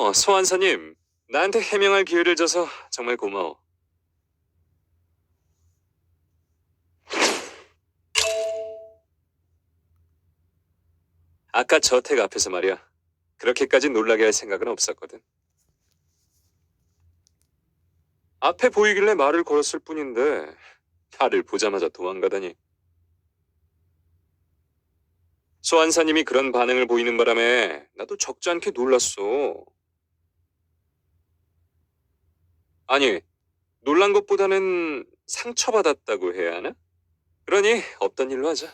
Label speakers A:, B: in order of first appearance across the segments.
A: 어, 소환사님, 나한테 해명할 기회를 줘서 정말 고마워. 아까 저 택 앞에서 말이야. 그렇게까지 놀라게 할 생각은 없었거든. 앞에 보이길래 말을 걸었을 뿐인데 나를 보자마자 도망가다니. 소환사님이 그런 반응을 보이는 바람에 나도 적지 않게 놀랐어. 아니, 놀란 것보다는 상처받았다고 해야 하나? 그러니 없던 일로 하자.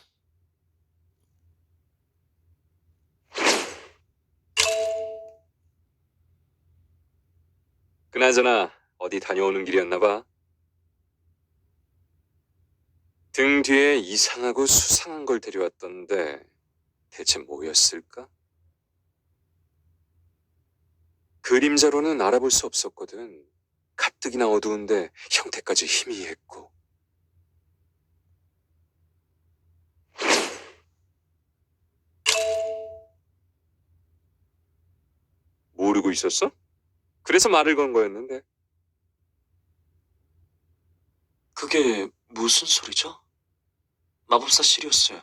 A: 그나저나 어디 다녀오는 길이었나 봐. 등 뒤에 이상하고 수상한 걸 데려왔던데 대체 뭐였을까? 그림자로는 알아볼 수 없었거든. 가뜩이나 어두운데 형태까지 희미했고. 모르고 있었어? 그래서 말을 건 거였는데.
B: 그게 무슨 소리죠? 마법사 시리우스,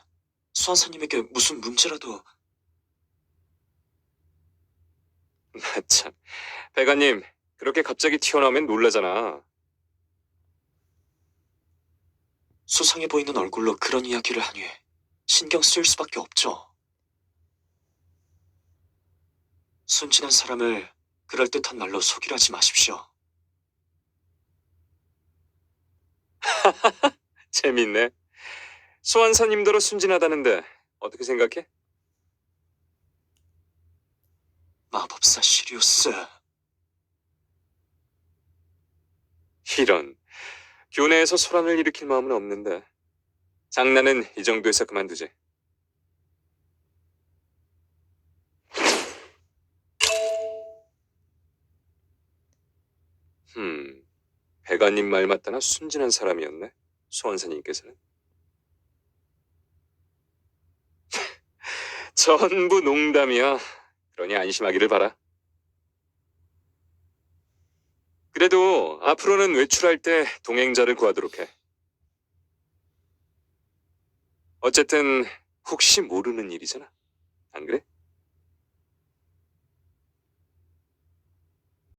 B: 수환사님에게 무슨 문제라도
A: 나 참. 배가님, 그렇게 갑자기 튀어나오면 놀라잖아.
B: 수상해 보이는 얼굴로 그런 이야기를 하니 신경 쓰일 수밖에 없죠. 순진한 사람을 그럴듯한 말로 속이라지 마십시오.
A: 재밌네. 소환사님더러 순진하다는데 어떻게 생각해?
B: 마법사 시리우스,
A: 이런. 교내에서 소란을 일으킬 마음은 없는데. 장난은 이 정도에서 그만두지. 흠, 배가님 말 맞다나 순진한 사람이었네. 소환사님께서는. 전부 농담이야. 그러니 안심하기를 바라. 그래도 앞으로는 외출할 때 동행자를 구하도록 해. 어쨌든 혹시 모르는 일이잖아. 안 그래?